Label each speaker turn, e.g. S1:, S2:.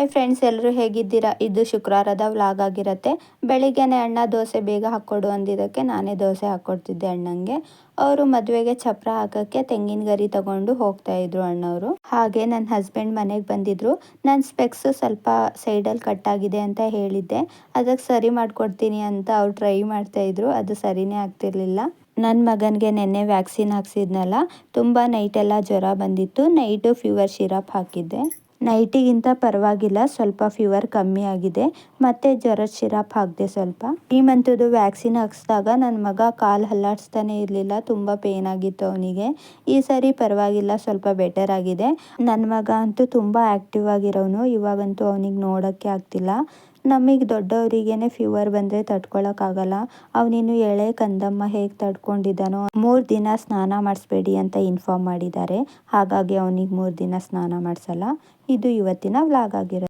S1: Hi friends ಎಲ್ಲರೂ ಹೇಗಿದ್ದೀರಾ? ಇದು ಶುಕ್ರವಾರದ ವ್ಲಾಗ್ ಆಗಿರುತ್ತೆ. ಬೆಳಿಗ್ಗೆನೆ ಅಣ್ಣ ದೋಸೆ ಬೇಗ ಹಾಕ್ಕೊಡು ಅಂದಿದ್ದಕ್ಕೆ ನಾನೇ ದೋಸೆ ಹಾಕ್ಕೊಡ್ತಿದ್ದೆ ಅಣ್ಣಂಗೆ. ಅವರು ಮದುವೆಗೆ ಚಪ್ರ ಹಾಕಕ್ಕೆ ತೆಂಗಿನ ಗರಿ ತಗೊಂಡು ಹೋಗ್ತಾ ಇದ್ರು ಅಣ್ಣವರು. ಹಾಗೆ ನನ್ನ ಹಸ್ಬೆಂಡ್ ಮನೆಗೆ ಬಂದಿದ್ರು. ನನ್ನ ಸ್ಪೆಕ್ಸ್ ಸ್ವಲ್ಪ ಸೈಡಲ್ಲಿ ಕಟ್ ಆಗಿದೆ ಅಂತ ಹೇಳಿದ್ದೆ. ಅದಕ್ಕೆ ಸರಿ ಮಾಡಿಕೊಡ್ತೀನಿ ಅಂತ ಅವ್ರು ಟ್ರೈ ಮಾಡ್ತಾ ಇದ್ರು. ಅದು ಸರಿನೇ ಆಗ್ತಿರ್ಲಿಲ್ಲ. ನನ್ನ ಮಗನಿಗೆ ನೆನ್ನೆ ವ್ಯಾಕ್ಸಿನ್ ಹಾಕ್ಸಿದ್ನಲ್ಲ, ತುಂಬ ನೈಟೆಲ್ಲ ಜ್ವರ ಬಂದಿತ್ತು. ನೈಟು ಫೀವರ್ ಶಿರಪ್ ಹಾಕಿದ್ದೆ. ನೈಟಿಗಿಂತ ಪರವಾಗಿಲ್ಲ, ಸ್ವಲ್ಪ ಫೀವರ್ ಕಮ್ಮಿ ಆಗಿದೆ. ಮತ್ತೆ ಜ್ವರ ಶಿರಪ್ ಹಾಕಿದೆ ಸ್ವಲ್ಪ. ಈ ಮಂತದ್ದು ವ್ಯಾಕ್ಸಿನ್ ಹಾಕ್ಸಿದಾಗ ನನ್ನ ಮಗ ಕಾಲು ಹಲ್ಲಾಡಿಸ್ತಾನೆ ಇರಲಿಲ್ಲ, ತುಂಬ ಪೇನ್ ಆಗಿತ್ತು ಅವನಿಗೆ. ಈ ಸರಿ ಪರವಾಗಿಲ್ಲ, ಸ್ವಲ್ಪ ಬೆಟರ್ ಆಗಿದೆ. ನನ್ನ ಮಗ ಅಂತೂ ತುಂಬ ಆ್ಯಕ್ಟಿವ್ ಆಗಿರೋನು, ಇವಾಗಂತೂ ಅವನಿಗೆ ನೋಡೋಕ್ಕೆ ಆಗ್ತಿಲ್ಲ. ನಮಗೆ ದೊಡ್ಡವರಿಗೇನೆ ಫೀವರ್ ಬಂದರೆ ತಡ್ಕೊಳಕ್ಕಾಗಲ್ಲ. ಅವನಿನ್ನು ಎಳೆ ಕಂದಮ್ಮ ಹೇಗೆ ತಡ್ಕೊಂಡಿದ್ದಾನೋ, ಮೂರು ದಿನ ಸ್ನಾನ ಮಾಡಿಸ್ಬೇಡಿ ಅಂತ ಇನ್ಫಾರ್ಮ್ ಮಾಡಿದ್ದಾರೆ. ಹಾಗಾಗಿ ಅವನಿಗೆ ಮೂರು ದಿನ ಸ್ನಾನ ಮಾಡಿಸಲ್ಲ. ಇದು ಇವತ್ತಿನ ವ್ಲಾಗ್ ಆಗಿರುತ್ತೆ